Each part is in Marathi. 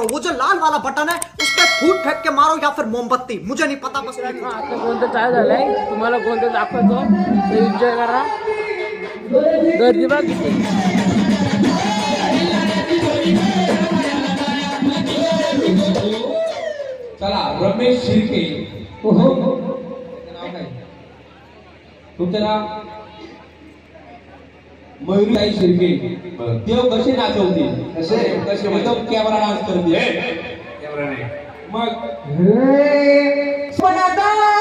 करो वो जो लाल वाला बटन है उस पर फूट फेंक के मारो या फिर मोमबत्ती मुझे नहीं पता बस हा, आता कोणतं चालू झालंय तुम्हाला कोणतं दाखवतो एन्जॉय करा गर्दी बघ चला रमेश शिर्के तुमचं नाव मयुरीताई शिर्के. देव कसे नाचवतील? कसे? कसे एकदम कॅमेरा डान्स करतील. मग स्वप्नाताली बनवाई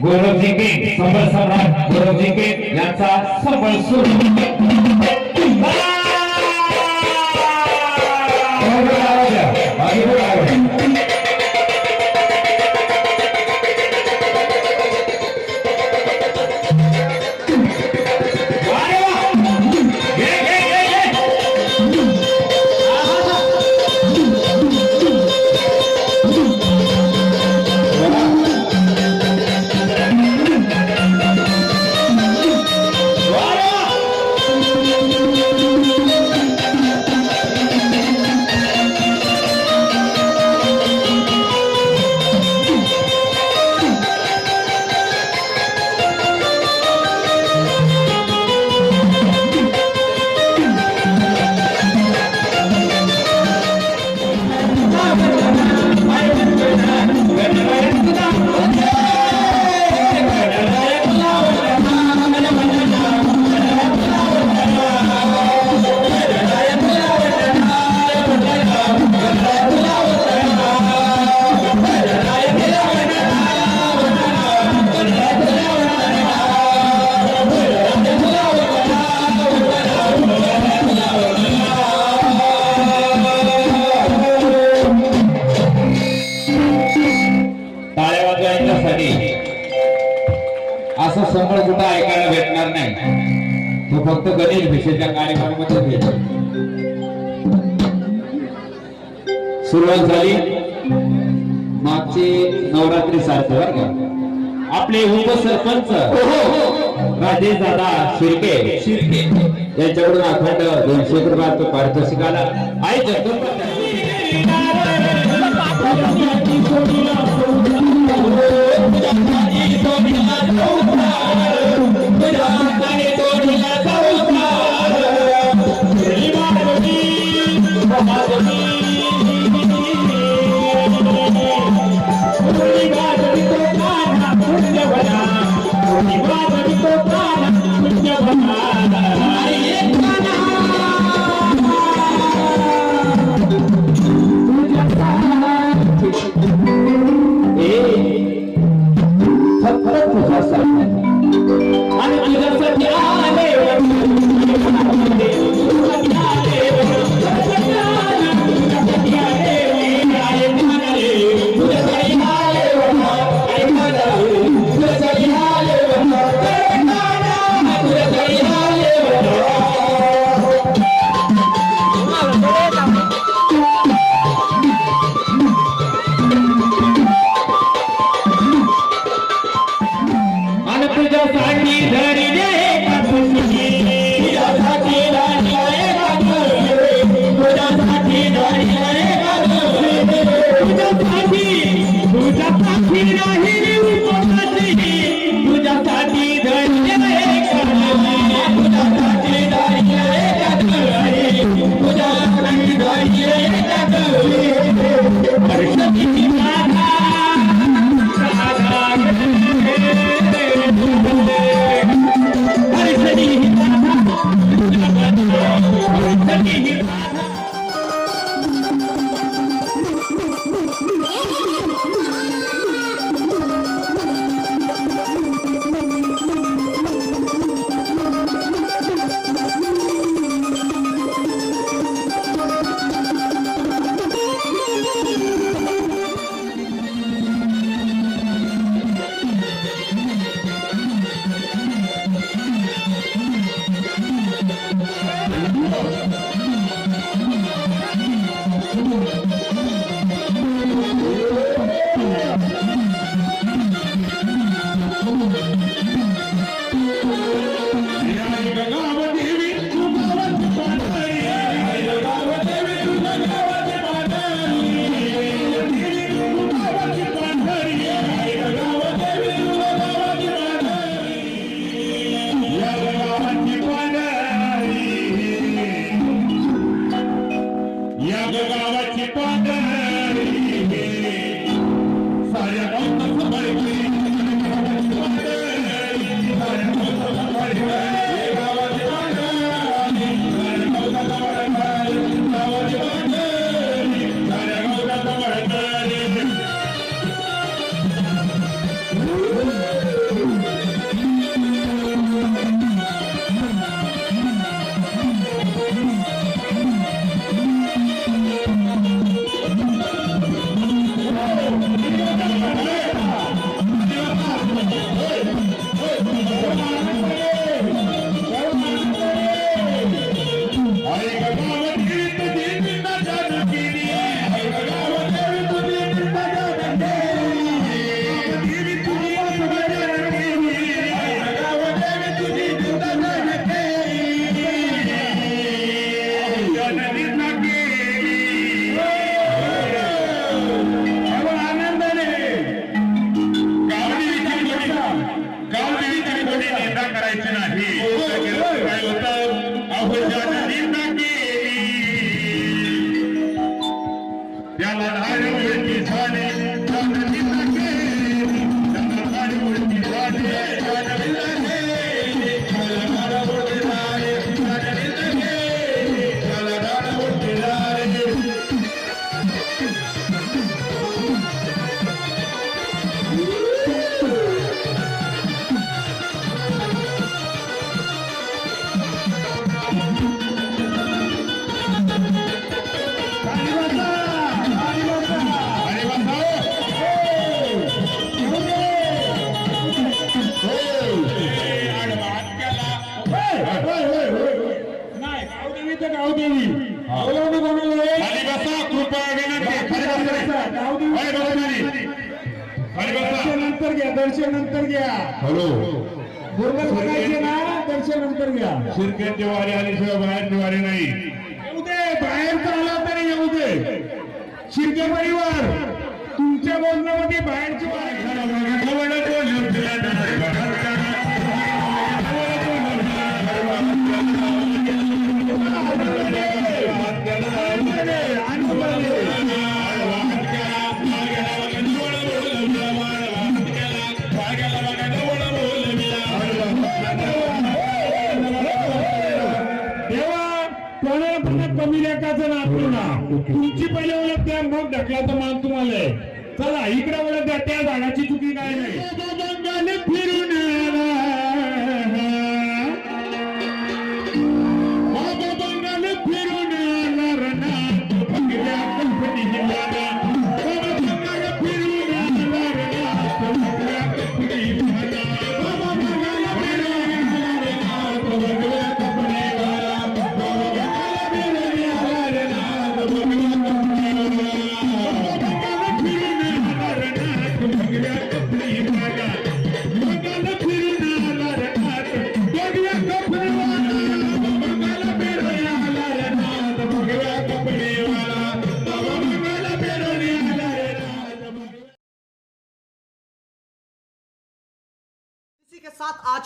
गौरव जिंके संबळ सम्राट गौरव जिंके यांचा सबळ सुरू सुरुवात झाली. मागचे नवरात्री सारखं बरं का. आपले उपसरपंच राजेश दादा शिर्के. शिर्के. यांच्याकडून अखंड दोनशे रुपयाचं पारितोषिक आला. आई जगदंबा. Canada. तुझ्यासाठी धरी Bye. घ्या नंतर घ्या दर्शन नंतर घ्या. हॅलो. बरोबर बघायचे ना दर्शन घ्या. शिरकेची वारी आल्याशिवाय बाहेरची वारी नाही. येऊ दे बाहेरचा आला तरी येऊ दे. शिरके परिवार तुमच्या बोलण्यामध्ये बाहेरची वारी कोणाला पण कमी लेखाचं नातू ना तुमची पहिले ओळख द्या मग ढकलाचा मान तुम्हाला. चला इकडे ओळख द्या त्या झाडाची चुकी काय नाही फिरून